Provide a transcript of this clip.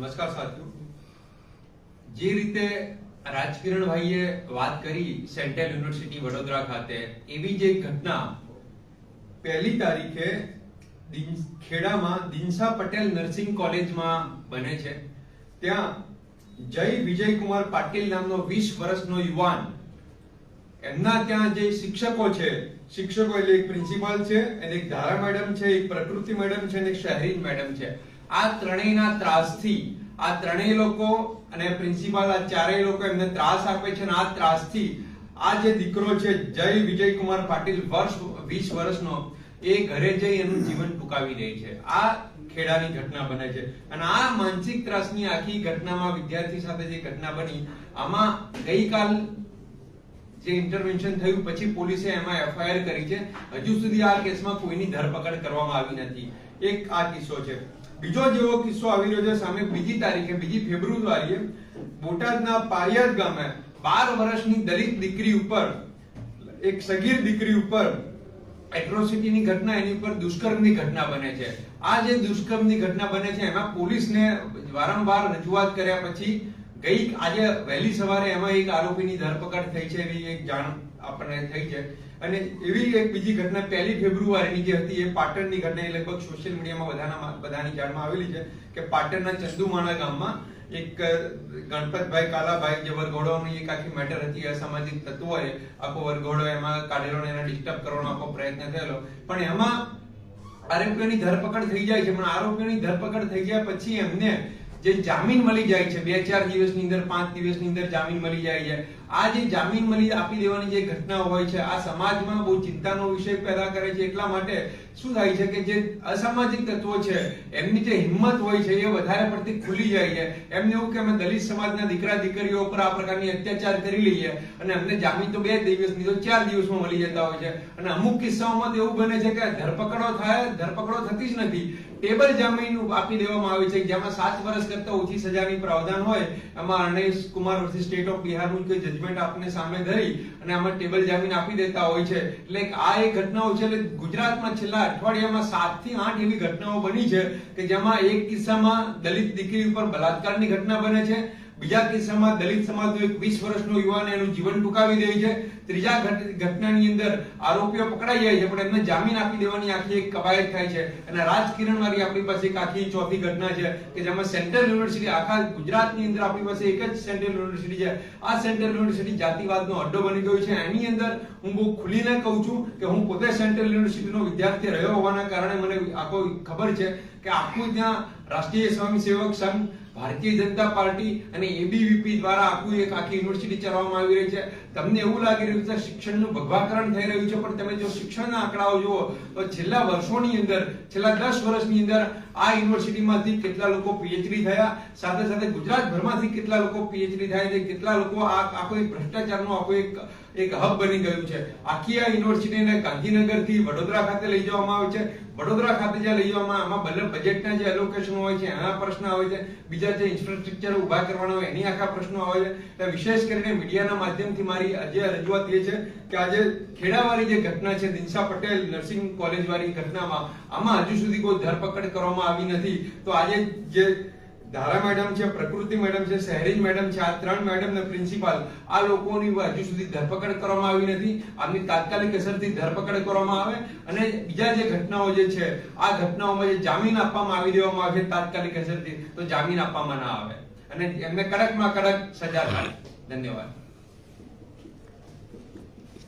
નમસ્કાર સાથીઓ. જે રીતે રાજકિરણભાઈએ વાત કરી સેન્ટ્રલ યુનિવર્સિટી વડોદરા ખાતે, એવી જ ઘટના પહેલી તારીખે ખેડામાં દિનસા પટેલ નર્સિંગ કોલેજમાં બને છે. ત્યાં જય વિજયકુમાર પાટીલ નામનો વીસ વર્ષનો યુવાન, એમના ત્યાં જે શિક્ષકો છે, શિક્ષકો એટલે એક પ્રિન્સિપાલ છે, અને એક ધારા મેડમ છે, એક પ્રકૃતિ મેડમ છે, અને એક શહેરી મેડમ છે. આ ત્રણેયના ત્રાસથી આ ત્રણેય લોકો અને પ્રિન્સિપાલ આ ચારેય લોકો એમને ત્રાસ આપે છે અને આ ત્રાસથી આ જે દીકરો છે જય વિજયકુમાર પાટીલ વર્ષ વીસ વર્ષનો, એ ઘરે જઈ એનું જીવન ટૂંકાવી દે છે. આ ખેડાની ઘટના બને છે. અને આ માનસિક ત્રાસની આખી ઘટનામાં વિદ્યાર્થી સાથે જે ઘટના બની, આમાં ગઈકાલ જે ઇન્ટરવેન્શન થયું, પછી પોલીસે એમાં એફઆઈઆર કરી છે. હજુ સુધી આ કેસમાં કોઈની ધરપકડ કરવામાં આવી નથી. એક આ કિસ્સો છે. બીજો જેવો કિસ્સો આવી રહ્યો છે, સામે બીજી તારીખે, બીજી ફેબ્રુઆરીએ બોટાદના પારિયાદ ગામે બાર વર્ષની દલિત દીકરી ઉપર, એક સગીર દીકરી ઉપર એટ્રોસિટીની ઘટના, એની ઉપર દુષ્કર્મની ઘટના બને છે. આ જે દુષ્કર્મની ઘટના બને છે, એમાં પોલીસને વારંવાર રજૂઆત કર્યા પછી ગઈ આજે વહેલી સવારે એમાં એક આરોપીની ધરપકડ થઈ છે એવી એક જાણ આપણને થઈ છે અને એવી એક બીજી ઘટના, પહેલી ફેબ્રુઆરીની જે હતી, એ પાટણની ઘટના, એ લગભગ સોશિયલ મીડિયામાં બધાના બધાની જાણમાં આવેલી છે કે પાટણના ચંદુમાણા ગામમાં એક ગણપતભાઈ કાલાભાઈ જે વરઘોડોની એક આખી મેટર હતી, અસામાજિક તત્વોએ આખો વરઘોડો એમાં કાઢેલો અને એને ડિસ્ટર્બ કરવાનો આખો પ્રયત્ન થયેલો. પણ એમાં આરોપીઓની ધરપકડ થઈ જાય છે, પણ આરોપીઓની ધરપકડ થઈ ગયા પછી એમને જે જામીન મળી જાય છે, બે ચાર દિવસની અંદર, પાંચ દિવસની અંદર જામીન મળી જાય છે. આ જે જામીન મળી આપી દેવાની જે ઘટના હોય છે, આ સમાજમાં બહુ ચિંતાનો વિષય પેદા કરે છે, એટલા માટે શું થાય છે કે જે અસામાજિક તત્વો છે, એમની જે હિંમત હોય છે, એ વધારે પડતી ખુલી જાય છે. એમને એવું કે અમે દલિત સમાજના દીકરા દીકરીઓ ઉપર આ પ્રકારની અત્યાચાર કરી લઈએ અને અમને જામીન તો બે દિવસની, તો ચાર દિવસમાં મળી જતા હોય છે. અને અમુક કિસ્સાઓમાં તો એવું બને છે કે ધરપકડો થાય, ધરપકડો થતી જ નથી. ટેબલ જામીન આપી દેવામાં આવે છે, જેમાં સાત વર્ષ કરતા ઓછી સજાની પ્રાવધાન હોય, એમાં Arnesh Kumar versus state of બિહારનું કોઈ જજમેન્ટ આપને સામે ધરી અને આમાં ટેબલ જામીન આપી દેતા હોય છે. એટલે આ એક ઘટનાઓ છે, એટલે ગુજરાતમાં છેલ્લા અઠવાડિયામાં સાતથી આઠ એવી ઘટનાઓ બની છે કે જેમાં એક કિસ્સામાં દલિત દીકરી ઉપર બલાત્કારની ઘટના બને છે. બીજા કિસ્સામાં દલિત સમાજનો એક વીસ વર્ષનો યુવાન એનું જીવન ટૂંકાવી દે છે. ત્રીજા ઘટનાની અંદર આરોપીઓ પકડાઈ જાય છે, પણ એમને જામીન આપી દેવાની આખી એક કવાયત થાય છે. અને રાજકિરણ વાળી આપણી પાસે એક આખી ચોથી ઘટના છે, કે જેમાં સેન્ટ્રલ યુનિવર્સિટી, આખા ગુજરાતની અંદર આપણી પાસે એક જ સેન્ટ્રલ યુનિવર્સિટી છે. આ સેન્ટ્રલ યુનિવર્સિટી જાતિવાદનો અડ્ડો બની ગયો છે. એની અંદર હું બહુ ખુલીને કહું છું કે હું પોતે સેન્ટ્રલ યુનિવર્સિટીનો વિદ્યાર્થી રહ્યો હોવાના કારણે મને આખો ખબર છે કે આખું ત્યાં રાષ્ટ્રીય સ્વયંસેવક સંઘ ભારતીય જનતા પાર્ટી અને એબીવીપી દ્વારા આખું એક આખી યુનિવર્સિટી ચલાવવામાં આવી રહી છે. તમને એવું લાગી રહ્યું છે, શિક્ષણનું ભગવાકરણ થઈ રહ્યું છે, પણ તમે જો શિક્ષણના આંકડાઓ જુઓ, તો છેલ્લા વર્ષોની અંદર, છેલ્લા દસ વર્ષની અંદર આ યુનિવર્સિટીમાંથી કેટલા લોકો પીએચડી થયા, સાથે સાથે ગુજરાતભરમાંથી કેટલા લોકો પીએચડી થયા છે, કેટલા લોકો આ આખો એક ભ્રષ્ટાચારનો આખો એક એક હબ બની ગયું છે. આખી આ યુનિવર્સિટીને ગાંધીનગરથી વડોદરા ખાતે લઈ જવામાં આવે છે. વડોદરા ખાતે જે લઈ આમાં ભલે બજેટના જે એલોકેશન હોય છે એના પ્રશ્ન આવે છે, બીજા જે ઇન્ફ્રાસ્ટ્રક્ચર ઊભા કરવાના હોય, એની આખા પ્રશ્નો આવે છે. એટલે વિશેષ કરીને મીડિયાના માધ્યમથી મારી આજે રજૂઆત એ છે કે આજે ખેડાવાળી જે ઘટના છે, દિનશા પટેલ નર્સિંગ કોલેજ વાળી ઘટનામાં આમાં હજુ સુધી કોઈ ધરપકડ કરવામાં આવી નથી. તો આજે જે ધારા મેડમ છે, પ્રકૃતિ મેડમ છે, શહેરી મેડમ છે, આ ત્રણ મેડમ ને પ્રિન્સિપાલ આ લોકોની હજુ સુધી ધરપકડ કરવામાં આવી નથી. આમની તાત્કાલિક અસરથી ધરપકડ કરવામાં આવે અને બીજા જે ઘટનાઓ જે છે, આ ઘટનાઓમાં જે જામીન આપવામાં આવી દેવામાં આવે તાત્કાલિક અસરથી, તો જામીન આપવામાં ના આવે. અને એમને કડકમાં કડક સજા થાય. ધન્યવાદ.